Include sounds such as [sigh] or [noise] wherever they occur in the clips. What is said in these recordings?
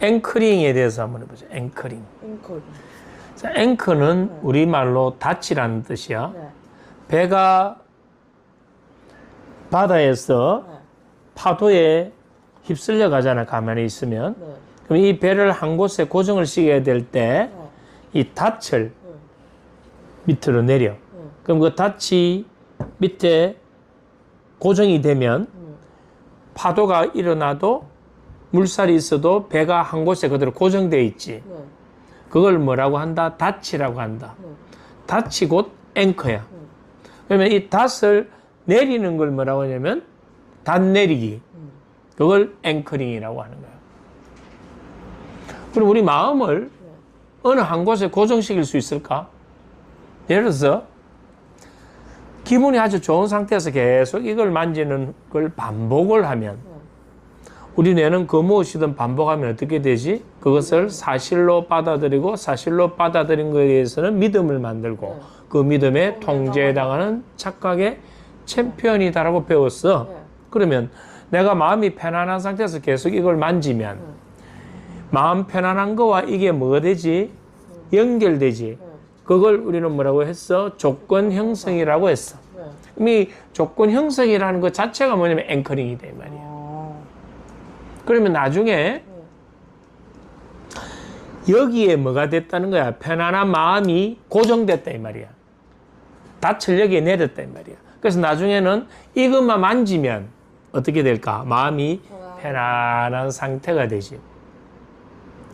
앵커링에 대해서 한번 해보죠. 앵커링. 앵콜. 자, 앵커는 우리말로 닫이라는 뜻이야. 네. 배가 바다에서 네. 파도에 휩쓸려 가잖아, 가만히 있으면. 네. 그럼 이 배를 한 곳에 고정을 시켜야 될 때, 네. 이 닻을 네. 밑으로 내려. 네. 그럼 그 닻이 밑에 고정이 되면 음. 파도가 일어나도 물살이 있어도 배가 한 곳에 그대로 고정되어 있지. 네. 그걸 뭐라고 한다? 닻이라고 한다. 네. 닻이 곧 앵커야. 음. 그러면 이 닷을 내리는 걸 뭐라고 하냐면 닷 내리기. 음. 그걸 앵커링이라고 하는 거야. 그럼 우리 마음을 네. 어느 한 곳에 고정시킬 수 있을까? 예를 들어서 기분이 아주 좋은 상태에서 계속 이걸 만지는 걸 반복을 하면 네. 우리 뇌는 그 무엇이든 반복하면 어떻게 되지? 그것을 사실로 받아들이고 사실로 받아들인 것에 대해서는 믿음을 만들고 네. 그 믿음에 통제해당하는 착각의 챔피언이다라고 배웠어. 네. 그러면 내가 마음이 편안한 상태에서 계속 이걸 만지면 네. 마음 편안한 거와 이게 뭐가 되지? 연결되지. 네. 그걸 우리는 뭐라고 했어? 조건 형성이라고 했어. 네. 그럼 이 조건 형성이라는 것 자체가 뭐냐면 앵커링이다 이 말이야. 어. 그러면 나중에 네. 여기에 뭐가 됐다는 거야? 편안한 마음이 고정됐다 이 말이야. 닻을 여기에 내렸다 이 말이야. 그래서 나중에는 이것만 만지면 어떻게 될까? 마음이 편안한 상태가 되지.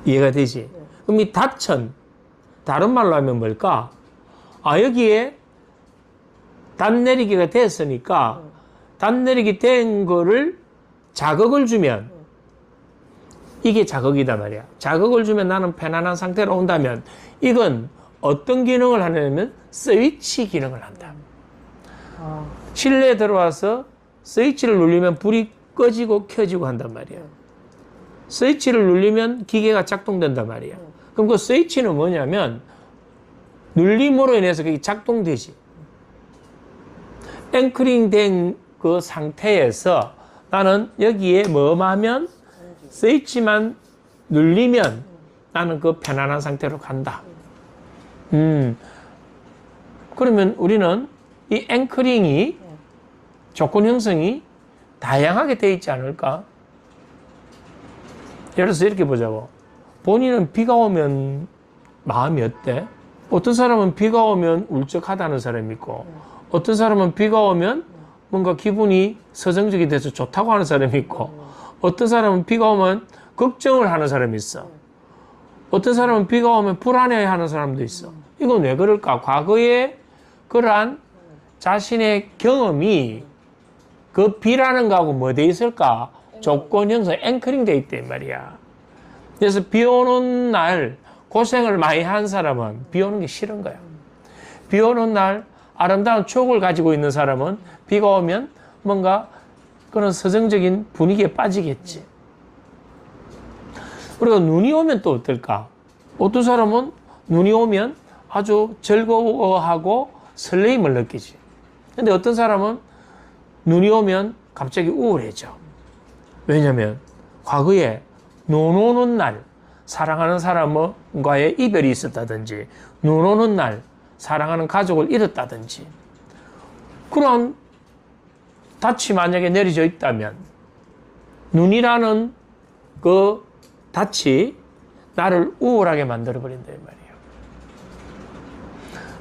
이해가 되지? 그럼 이 닻은 다른 말로 하면 뭘까? 아, 여기에 닷 내리기가 됐으니까 닷 내리기 된 거를 자극을 주면 이게 자극이다 말이야. 자극을 주면 나는 편안한 상태로 온다면 이건 어떤 기능을 하냐면 스위치 기능을 한다. 아. 실내에 들어와서 스위치를 누르면 불이 꺼지고 켜지고 한단 말이야. 스위치를 누르면 기계가 작동된단 말이야. 그럼 그 스위치는 뭐냐면 눌림으로 인해서 그게 작동되지. 앵커링 된 그 상태에서 나는 여기에 뭐만 하면 스위치만 눌리면 나는 그 편안한 상태로 간다. 음. 그러면 우리는 이 앵커링이 조건 형성이 다양하게 되어 있지 않을까? 예를 들어서 이렇게 보자고. 본인은 비가 오면 마음이 어때? 어떤 사람은 비가 오면 울적하다는 사람이 있고, 어떤 사람은 비가 오면 뭔가 기분이 서정적이 돼서 좋다고 하는 사람이 있고, 어떤 사람은 비가 오면 걱정을 하는 사람이 있어. 어떤 사람은 비가 오면 불안해 하는 사람도 있어. 이건 왜 그럴까? 과거에 그러한 자신의 경험이 그 비라는 거하고 뭐 돼 있을까? 조건 형성, 앵커링 돼 있단 말이야. 그래서 비 오는 날 고생을 많이 한 사람은 비 오는 게 싫은 거야. 비 오는 날 아름다운 추억을 가지고 있는 사람은 비가 오면 뭔가 그런 서정적인 분위기에 빠지겠지. 그리고 눈이 오면 또 어떨까? 어떤 사람은 눈이 오면 아주 즐거워하고 설레임을 느끼지. 근데 어떤 사람은 눈이 오면 갑자기 우울해져. 왜냐면 과거에 눈 오는 날 사랑하는 사람과의 이별이 있었다든지 눈 오는 날 사랑하는 가족을 잃었다든지 그런 닻이 만약에 내려져 있다면 눈이라는 그 닻이 나를 우울하게 만들어 버린다 이 말이에요.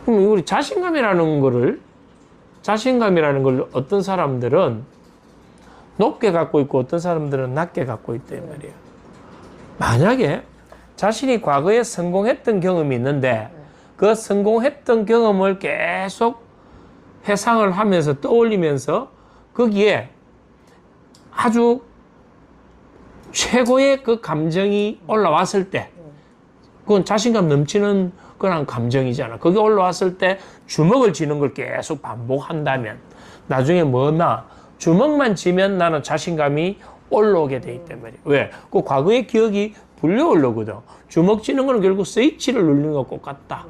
그럼 우리 자신감이라는 거를 자신감이라는 걸 어떤 사람들은 높게 갖고 있고 어떤 사람들은 낮게 갖고 있다 이 말이에요. 만약에 자신이 과거에 성공했던 경험이 있는데 그 성공했던 경험을 계속 회상을 하면서 떠올리면서 거기에 아주 최고의 그 감정이 올라왔을 때 그건 자신감 넘치는 그런 감정이잖아. 거기 올라왔을 때 주먹을 쥐는 걸 계속 반복한다면 나중에 뭐나 주먹만 쥐면 나는 자신감이 올라오게 돼 있단 말이야. 왜? 그 과거의 기억이 불려 올라오거든. 주먹 쥐는 거는 결국 스위치를 누르는 것과 똑같다.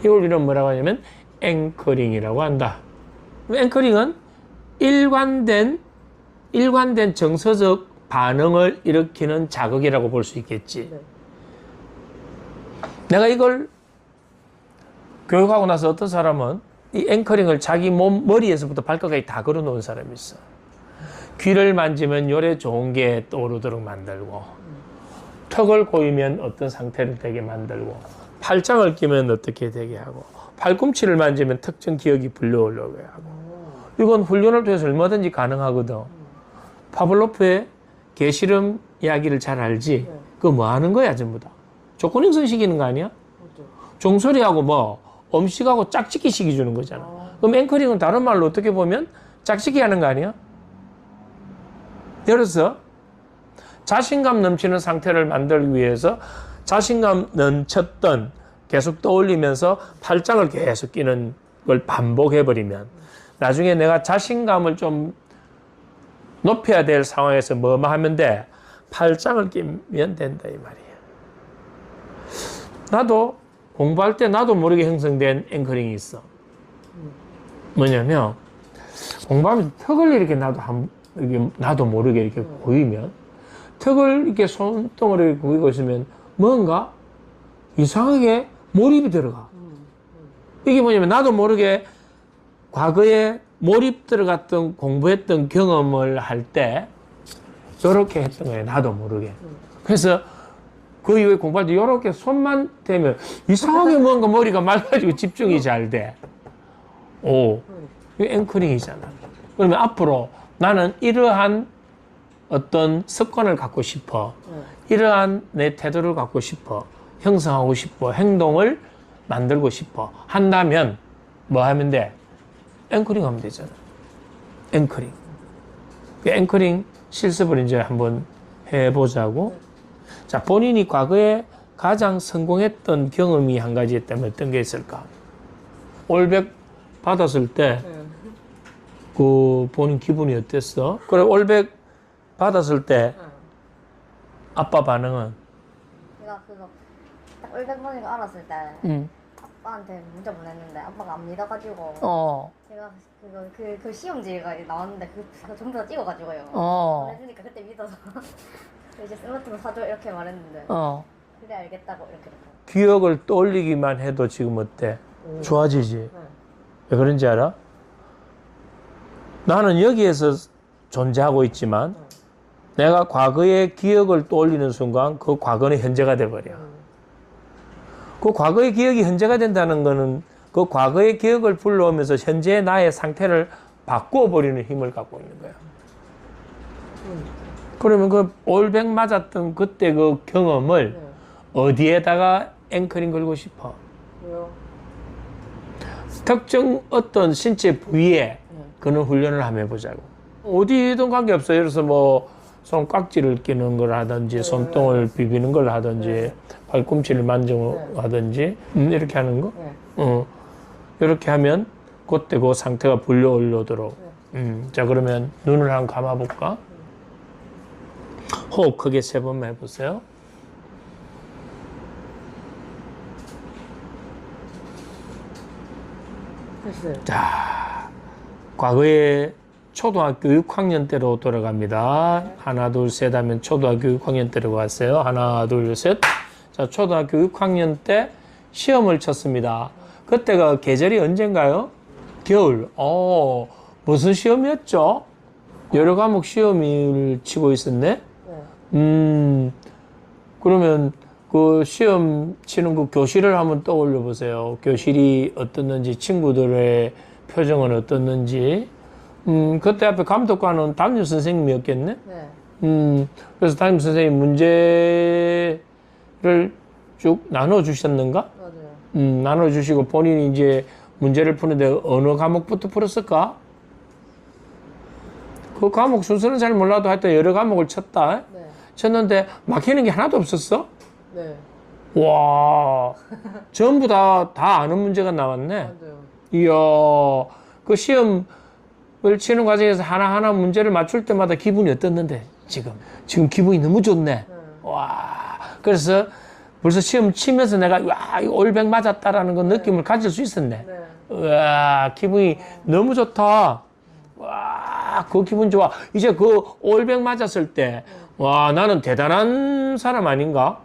이걸 우리는 뭐라고 하냐면 앵커링이라고 한다. 앵커링은 일관된 일관된 정서적 반응을 일으키는 자극이라고 볼 수 있겠지. 네. 내가 이걸 교육하고 나서 어떤 사람은 이 앵커링을 자기 몸 머리에서부터 발끝까지 다 걸어 놓은 사람이 있어. 귀를 만지면 요래 좋은 게 떠오르도록 만들고 턱을 고이면 어떤 상태를 되게 만들고 팔짱을 끼면 어떻게 되게 하고 팔꿈치를 만지면 특정 기억이 불려오려고 하고 이건 훈련을 통해서 얼마든지 가능하거든. 파블로프의 개실험 이야기를 잘 알지? 네. 그거 뭐 하는 거야 전부 다. 조건행선 시키는 거 아니야? 맞죠. 종소리하고 뭐 음식하고 짝짓기 시키 주는 거잖아. 아. 그럼 앵커링은 다른 말로 어떻게 보면 짝짓기 하는 거 아니야? 예를 들어서 자신감 넘치는 상태를 만들기 위해서 자신감 넘쳤던 계속 떠올리면서 팔짱을 계속 끼는 걸 반복해버리면 나중에 내가 자신감을 좀 높여야 될 상황에서 뭐만 하면 돼? 팔짱을 끼면 된다 이 말이야. 나도 공부할 때 나도 모르게 형성된 앵커링이 있어. 뭐냐면 공부하면서 턱을 이렇게 나도 한 이게 나도 모르게 이렇게 고이면 턱을 이렇게 손등으로 고이고 있으면 뭔가 이상하게 몰입이 들어가. 이게 뭐냐면 나도 모르게 과거에 몰입 들어갔던 공부했던 경험을 할때 이렇게 했던 거예요. 나도 모르게. 그래서 그 이후에 공부할 때 이렇게 손만 대면 이상하게 [laughs] 뭔가 머리가 맑아지고 집중이 잘 돼. 오, 이게 앵커링이잖아. 그러면 앞으로 나는 이러한 어떤 습관을 갖고 싶어. 네. 이러한 내 태도를 갖고 싶어. 형성하고 싶어. 행동을 만들고 싶어. 한다면 뭐 하면 돼? 앵커링 하면 되잖아. 앵커링. 그 앵커링 실습을 이제 한번 해보자고. 자, 본인이 과거에 가장 성공했던 경험이 한 가지 있다면 어떤 게 있을까? 올백 받았을 때, 네. 그, 본인 기분이 어땠어? 그래, 올백 받았을 때, 네. 아빠 반응은? 제가 그거 딱 올백 거 알았을 때 응. 아빠한테 문자 보냈는데 아빠가 안 믿어가지고 어, 제가 그거 그, 그 시험지가 나왔는데 그, 그거 전부 다 찍어가지고요 어, 보내주니까 그때 믿어서 [laughs] 이제 스마트폰 사줘 이렇게 말했는데 어. 그래 알겠다고 이렇게. 기억을 떠올리기만 해도 지금 어때? 오. 좋아지지? 네. 왜 그런지 알아? 나는 여기에서 존재하고 있지만 내가 과거의 기억을 떠올리는 순간 그 과거는 현재가 돼버려. 그 과거의 기억이 현재가 된다는 거는 그 과거의 기억을 불러오면서 현재의 나의 상태를 바꾸어 버리는 힘을 갖고 있는 거야. 그러면 그 올백 맞았던 그때 그 경험을 네. 어디에다가 앵커링 걸고 싶어? 왜요? 특정 어떤 신체 부위에 그런 훈련을 한번 해보자고. 어디든 관계없어요. 예를 들어서 뭐, 손깍지를 끼는 걸 하든지, 손등을 비비는 걸 하든지, 발꿈치를 만져 하든지, 음, 이렇게 하는 거. 네. 어, 이렇게 하면, 그때 그 상태가 불려 올려도록. 음, 자, 그러면 눈을 한번 감아볼까? 호흡 크게 세 번만 해보세요. 했어요. 과거에 초등학교 6학년 때로 돌아갑니다. 하나, 둘, 셋 하면 초등학교 6학년 때로 왔어요. 하나, 둘, 셋. 자, 초등학교 6학년 때 시험을 쳤습니다. 그때가 계절이 언젠가요? 겨울. 어, 무슨 시험이었죠? 여러 과목 시험을 치고 있었네? 네. 음, 그러면 그 시험 치는 그 교실을 한번 떠올려 보세요. 교실이 어떻는지, 친구들의 표정은 어떻는지. 음, 그때 앞에 감독관은 담임 선생님이었겠네? 네. 음, 그래서 담임 선생님 문제를 쭉 나눠주셨는가? 맞아요. 음, 나눠주시고 본인이 이제 문제를 푸는데 어느 과목부터 풀었을까? 그 과목 순서는 잘 몰라도 하여튼 여러 과목을 쳤다. 네. 쳤는데 막히는 게 하나도 없었어? 네. 와, 전부 다, 다 아는 문제가 나왔네. 맞아요. 이야, 그 시험 을 치는 과정에서 하나하나 문제를 맞출 때마다 기분이 어떻는데, 지금? 지금 기분이 너무 좋네. 네. 와, 그래서 벌써 시험 치면서 내가, 와, 이거 올백 맞았다라는 그 느낌을 가질 수 있었네. 네. 우와, 기분이 너무 좋다. 와, 그 기분 좋아. 이제 그 올백 맞았을 때 와, 나는 대단한 사람 아닌가?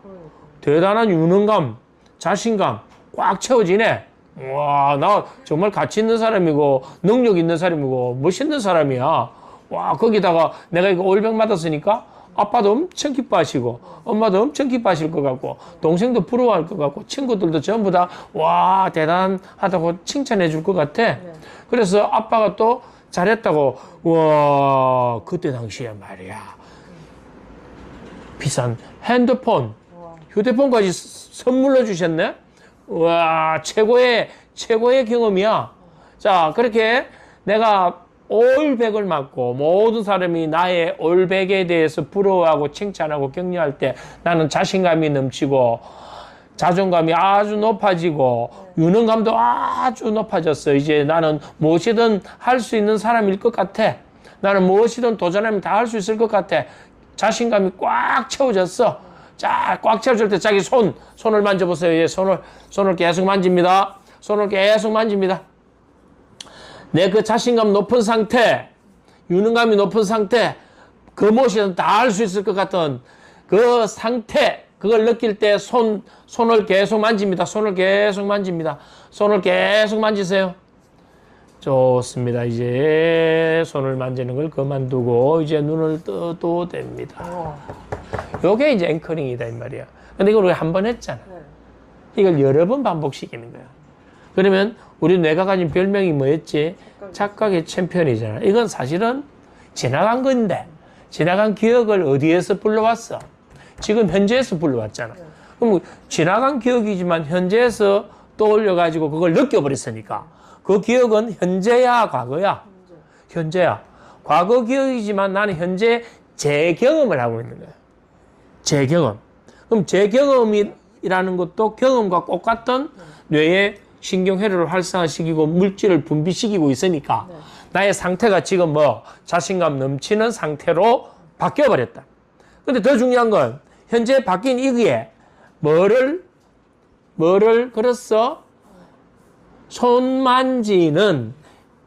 대단한 유능감, 자신감 꽉 채워지네. 와, 나 정말 가치 있는 사람이고, 능력 있는 사람이고, 멋있는 사람이야. 와, 거기다가 내가 이거 올백 맞았으니까 아빠도 엄청 기뻐하시고, 엄마도 엄청 기뻐하실 것 같고, 동생도 부러워할 것 같고, 친구들도 전부 다, 와, 대단하다고 칭찬해 줄 것 같아. 그래서 아빠가 또 잘했다고, 와, 그때 당시에 말이야. 비싼 핸드폰, 휴대폰까지 스- 선물로 주셨네? 와, 최고의, 최고의 경험이야. 자, 그렇게 내가 올백을 맞고 모든 사람이 나의 올백에 대해서 부러워하고 칭찬하고 격려할 때 나는 자신감이 넘치고 자존감이 아주 높아지고 유능감도 아주 높아졌어. 이제 나는 무엇이든 할 수 있는 사람일 것 같아. 나는 무엇이든 도전하면 다 할 수 있을 것 같아. 자신감이 꽉 채워졌어. 자, 꽉 채워질 때 자기 손, 손을 만져보세요. 예, 손을, 손을 계속 만집니다. 손을 계속 만집니다. 내 그 자신감 높은 상태, 유능감이 높은 상태, 그 무엇이든 다 할 수 있을 것 같은 그 상태, 그걸 느낄 때 손, 손을 계속 만집니다. 손을 계속 만집니다. 손을 계속 만지세요. 좋습니다. 이제 손을 만지는 걸 그만두고 이제 눈을 떠도 됩니다. 요게 이제 앵커링이다 이 말이야. 근데 이걸 우리 한 번 했잖아. 이걸 여러 번 반복시키는 거야. 그러면 우리 뇌가 가진 별명이 뭐였지? 착각의 챔피언이잖아. 이건 사실은 지나간 건데 지나간 기억을 어디에서 불러왔어? 지금 현재에서 불러왔잖아. 그럼 지나간 기억이지만 현재에서 떠올려 가지고 그걸 느껴버렸으니까 그 기억은 현재야 과거야? 현재야. 과거 기억이지만 나는 현재 제 경험을 하고 있는 거야. 제 경험. 그럼 제 경험이라는 것도 경험과 똑같던 뇌의 신경회로를 활성화시키고 물질을 분비시키고 있으니까 나의 상태가 지금 뭐 자신감 넘치는 상태로 바뀌어버렸다. 근데 더 중요한 건 현재 바뀐 이게 뭐를 뭐를 걸었어? 손 만지는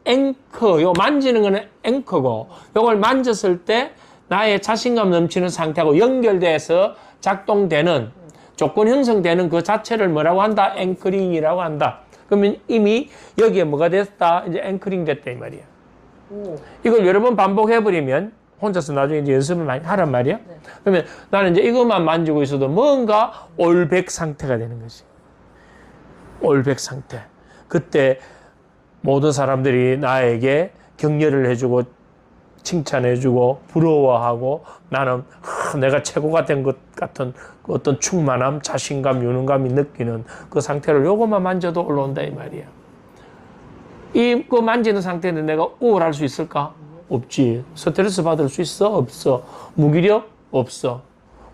앵커, 요 만지는 거는 앵커고, 요걸 만졌을 때 나의 자신감 넘치는 상태하고 연결돼서 작동되는 조건 형성되는 그 자체를 뭐라고 한다? 앵커링이라고 한다. 그러면 이미 여기에 뭐가 됐다? 이제 앵커링 됐다 이 말이야. 이걸 여러 번 반복해버리면 혼자서 나중에 이제 연습을 많이 하란 말이야. 그러면 나는 이제 이것만 만지고 있어도 뭔가 올백 상태가 되는 거지. 올백 상태. 그때 모든 사람들이 나에게 격려를 해주고 칭찬해주고 부러워하고 나는 하, 내가 최고가 된것 같은 그 어떤 충만함, 자신감, 유능감이 느끼는 그 상태를 요것만 만져도 올라온다 이 말이야. 이거 만지는 상태인데 내가 우울할 수 있을까? 없지. 스트레스 받을 수 있어? 없어. 무기력? 없어.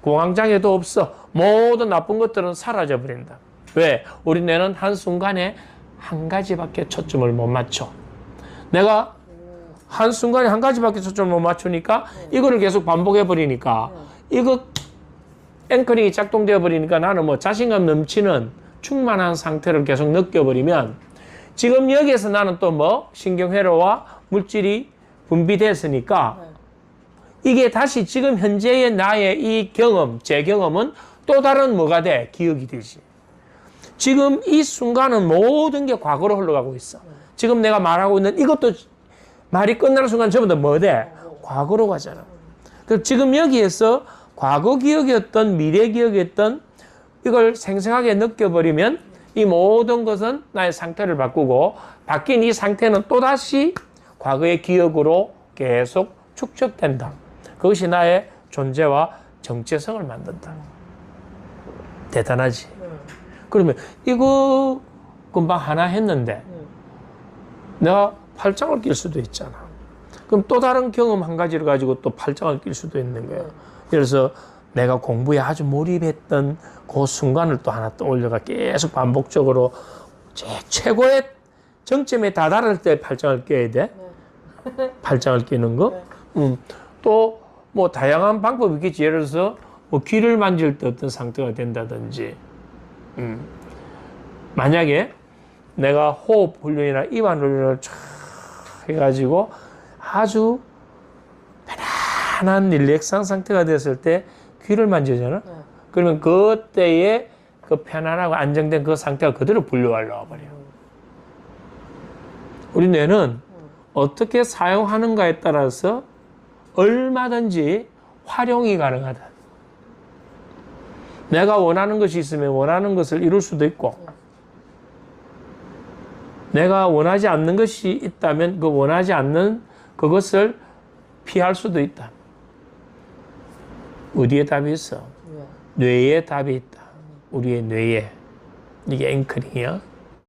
공황장애도 없어. 모든 나쁜 것들은 사라져 버린다. 왜? 우리 뇌는 한순간에 한 가지밖에 초점을 못 맞춰. 내가 한순간에 한 가지밖에 초점을 못 맞추니까 이거를 계속 반복해 버리니까 이거 앵커링이 작동되어 버리니까 나는 뭐 자신감 넘치는 충만한 상태를 계속 느껴버리면 지금 여기에서 나는 또 뭐 신경회로와 물질이 분비됐으니까 이게 다시 지금 현재의 나의 이 경험, 제 경험은 또 다른 뭐가 돼? 기억이 되지. 지금 이 순간은 모든 게 과거로 흘러가고 있어. 지금 내가 말하고 있는 이것도 말이 끝나는 순간 전부 다 뭐 돼? 과거로 가잖아. 그럼 지금 여기에서 과거 기억이었던 미래 기억이었던 이걸 생생하게 느껴버리면 이 모든 것은 나의 상태를 바꾸고 바뀐 이 상태는 또다시 과거의 기억으로 계속 축적된다. 그것이 나의 존재와 정체성을 만든다. 대단하지. 그러면 이거 금방 하나 했는데 내가 팔짱을 낄 수도 있잖아. 그럼 또 다른 경험 한 가지를 가지고 또 팔짱을 낄 수도 있는 거야. 그래서 내가 공부에 아주 몰입했던 그 순간을 또 하나 떠올려가 계속 반복적으로 제 최고의 정점에 다다를 때 팔짱을 껴야 돼. 팔짱을 끼는 거. 음, 또 뭐 다양한 방법이 있겠지. 예를 들어서 뭐 귀를 만질 때 어떤 상태가 된다든지. 음. 만약에 내가 호흡 훈련이나 입안 훈련을 쫙 해가지고 아주 편한 릴렉스한 상태가 됐을 때 귀를 만지잖아. 네. 그러면 그때의 그 편안하고 안정된 그 상태가 그대로 불려올라와 버려. 우리 뇌는 어떻게 사용하는가에 따라서 얼마든지 활용이 가능하다. 내가 원하는 것이 있으면 원하는 것을 이룰 수도 있고, 내가 원하지 않는 것이 있다면 그 원하지 않는 그것을 피할 수도 있다. 어디에 답이 있어? 네. 뇌에 답이 있다. 우리의 뇌에. 이게 앵커링이야.